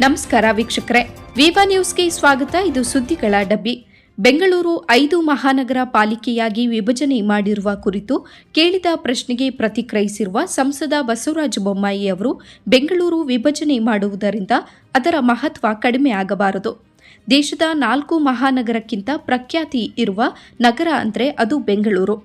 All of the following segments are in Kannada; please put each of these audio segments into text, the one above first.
ನಮಸ್ಕಾರ ವೀಕ್ಷಕರೇ. ವಿವಾ ನ್ಯೂಸ್ಗೆ ಸ್ವಾಗತ. ಇದು ಸುದ್ದಿಗಳ ಡಬ್ಬಿ. ಬೆಂಗಳೂರು ಐದು ಮಹಾನಗರ ಪಾಲಿಕೆಯಾಗಿ ವಿಭಜನೆ ಮಾಡಿರುವ ಕುರಿತು ಕೇಳಿದ ಪ್ರಶ್ನೆಗೆ ಪ್ರತಿಕ್ರಿಯಿಸಿರುವ ಸಂಸದ ಬಸವರಾಜ ಬೊಮ್ಮಾಯಿ ಅವರು, ಬೆಂಗಳೂರು ವಿಭಜನೆ ಮಾಡುವುದರಿಂದ ಅದರ ಮಹತ್ವ ಕಡಿಮೆ ಆಗಬಾರದು. ದೇಶದ ನಾಲ್ಕು ಮಹಾನಗರಕ್ಕಿಂತ ಪ್ರಖ್ಯಾತಿ ಇರುವ ನಗರ ಅಂದರೆ ಅದು ಬೆಂಗಳೂರು.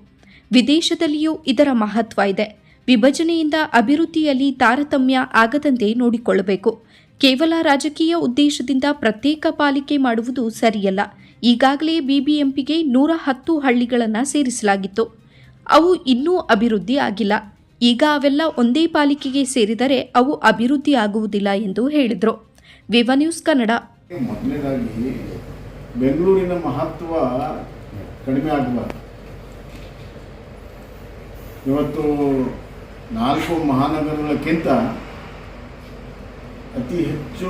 ವಿದೇಶದಲ್ಲಿಯೂ ಇದರ ಮಹತ್ವ ಇದೆ. ವಿಭಜನೆಯಿಂದ ಅಭಿವೃದ್ಧಿಯಲ್ಲಿ ತಾರತಮ್ಯ ಆಗದಂತೆ ನೋಡಿಕೊಳ್ಳಬೇಕು. ಕೇವಲ ರಾಜಕೀಯ ಉದ್ದೇಶದಿಂದ ಪ್ರತ್ಯೇಕ ಪಾಲಿಕೆ ಮಾಡುವುದು ಸರಿಯಲ್ಲ. ಈಗಾಗಲೇ ಬಿಬಿಎಂಪಿಗೆ ನೂರ ಹತ್ತು ಹಳ್ಳಿಗಳನ್ನು ಸೇರಿಸಲಾಗಿತ್ತು. ಅವು ಇನ್ನೂ ಅಭಿವೃದ್ಧಿ ಆಗಿಲ್ಲ. ಈಗ ಅವೆಲ್ಲ ಒಂದೇ ಪಾಲಿಕೆಗೆ ಸೇರಿದರೆ ಅವು ಅಭಿವೃದ್ಧಿ ಆಗುವುದಿಲ್ಲ ಎಂದು ಹೇಳಿದರು. ವಿವ ನ್ಯೂಸ್ ಕನ್ನಡ. ಮೊದಲನೇದಾಗಿ ಬೆಂಗಳೂರಿನ ಮಹತ್ವ ಕಡಿಮೆ ಆಗಬಾರ್ದು. ಇವತ್ತು ನಾಲ್ಕು ಮಹಾನಗರಗಳಕ್ಕಿಂತ ಅತಿ ಹೆಚ್ಚು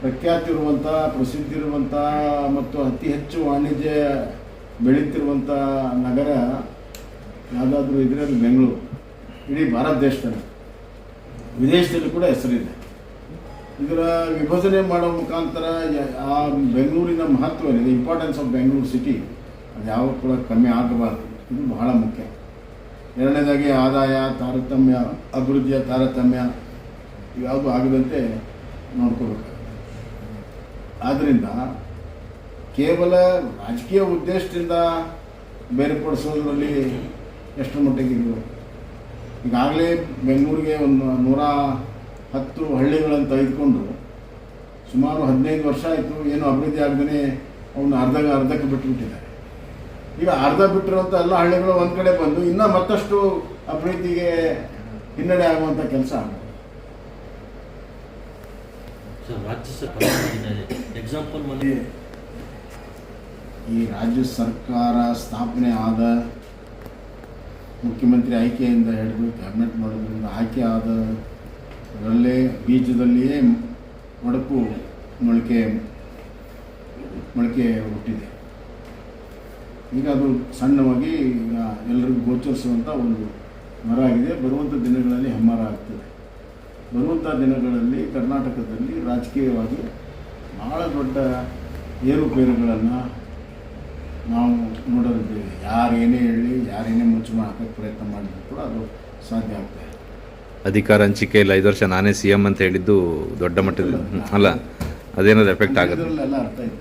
ಪ್ರಖ್ಯಾತಿ ಇರುವಂಥ ಪ್ರಸಿದ್ಧಿ ಇರುವಂಥ ಮತ್ತು ಅತಿ ಹೆಚ್ಚು ವಾಣಿಜ್ಯ ಬೆಳೀತಿರುವಂಥ ನಗರ ಯಾವುದಾದ್ರೂ ಇದ್ರೆ ಬೆಂಗಳೂರು. ಇಡೀ ಭಾರತ ದೇಶದಲ್ಲಿ ವಿದೇಶದಲ್ಲಿ ಕೂಡ ಹೆಸರಿದೆ. ಇದರ ವಿಭಜನೆ ಮಾಡೋ ಮುಖಾಂತರ ಆ ಬೆಂಗಳೂರಿನ ಮಹತ್ವ ಏನಿದೆ? ಇಂಪಾರ್ಟೆನ್ಸ್ ಆಫ್ ಬೆಂಗಳೂರು ಸಿಟಿ ಅದು ಯಾವ ಕೂಡ ಕಮ್ಮಿ ಆಗಬಾರ್ದು. ಇದು ಬಹಳ ಮುಖ್ಯ. ಎರಡನೇದಾಗಿ ಆದಾಯ, ತಾರತಮ್ಯ, ಅಭಿವೃದ್ಧಿಯ ತಾರತಮ್ಯ ಯಾವುದು ಆಗದಂತೆ ನೋಡ್ಕೋಬೇಕಾಗುತ್ತೆ ಆದ್ದರಿಂದ ಕೇವಲ ರಾಜಕೀಯ ಉದ್ದೇಶದಿಂದ ಬೇರ್ಪಡಿಸೋದ್ರಲ್ಲಿ ಎಷ್ಟು ಮಟ್ಟಿಗೆ ಇದು ಈಗಾಗಲೇ ಬೆಂಗಳೂರಿಗೆ ಒಂದು ನೂರ ಹತ್ತು ಹಳ್ಳಿಗಳನ್ನು ತೆಗೆದುಕೊಂಡು ಸುಮಾರು ಹದಿನೈದು ವರ್ಷ ಆಯಿತು, ಏನು ಅಭಿವೃದ್ಧಿ ಆಗದೇ ಅವನು ಅರ್ಧ ಅರ್ಧಕ್ಕೆ ಬಿಟ್ಟುಬಿಟ್ಟಿದ್ದಾರೆ ಈಗ ಅರ್ಧ ಬಿಟ್ಟಿರುವಂಥ ಎಲ್ಲ ಹಳ್ಳಿಗಳು ಒಂದು ಕಡೆ ಬಂದು ಇನ್ನೂ ಮತ್ತಷ್ಟು ಅಭಿವೃದ್ಧಿಗೆ ಹಿನ್ನಡೆ ಆಗುವಂಥ ಕೆಲಸ ಆಗುತ್ತೆ. ಸರ್, ರಾಜ್ಯ ಸರ್ಕಾರ ಎಕ್ಸಾಂಪಲ್ ಈ ರಾಜ್ಯ ಸರ್ಕಾರ ಸ್ಥಾಪನೆ ಆದ ಮುಖ್ಯಮಂತ್ರಿ ಆಯ್ಕೆಯಿಂದ ಹಿಡಿದು ಕ್ಯಾಬಿನೆಟ್ ಮಾಡೋದ್ರಿಂದ ಆಯ್ಕೆ ಆದ ಅದರಲ್ಲೇ ಬೀಜದಲ್ಲಿಯೇ ಒಡಕು ಮೊಳಕೆ ಮೊಳಕೆ ಹುಟ್ಟಿದೆ. ಈಗ ಅದು ಸಣ್ಣವಾಗಿ ಈಗ ಎಲ್ಲರಿಗೂ ಗೋಚರಿಸುವಂಥ ಒಂದು ಮರ ಆಗಿದೆ. ಬರುವಂಥ ದಿನಗಳಲ್ಲಿ ಹೆಮ್ಮರ ಆಗ್ತದೆ. ಬರುವಂಥ ದಿನಗಳಲ್ಲಿ ಕರ್ನಾಟಕದಲ್ಲಿ ರಾಜಕೀಯವಾಗಿ ಭಾಳ ದೊಡ್ಡ ಏರುಪೇರುಗಳನ್ನು ನಾವು ನೋಡಲಿದ್ದೇವೆ. ಯಾರು ಏನೇ ಹೇಳಿ ಯಾರೇನೇ ಮುಚ್ಚು ಮಾಡೋಕ್ಕೆ ಪ್ರಯತ್ನ ಮಾಡಿದ್ರು ಕೂಡ ಅದು ಸಾಧ್ಯ ಆಗ್ತದೆ ಅಧಿಕಾರ ಹಂಚಿಕೆಯಲ್ಲಿ ಐದು ವರ್ಷ ನಾನೇ ಸಿ ಎಂ ಅಂತ ಹೇಳಿದ್ದು ದೊಡ್ಡ ಮಟ್ಟದ ಅಲ್ಲ ಅದೇನಾದ್ರು ಎಫೆಕ್ಟ್ ಆಗುತ್ತೆ? ಅರ್ಥ ಇದೆ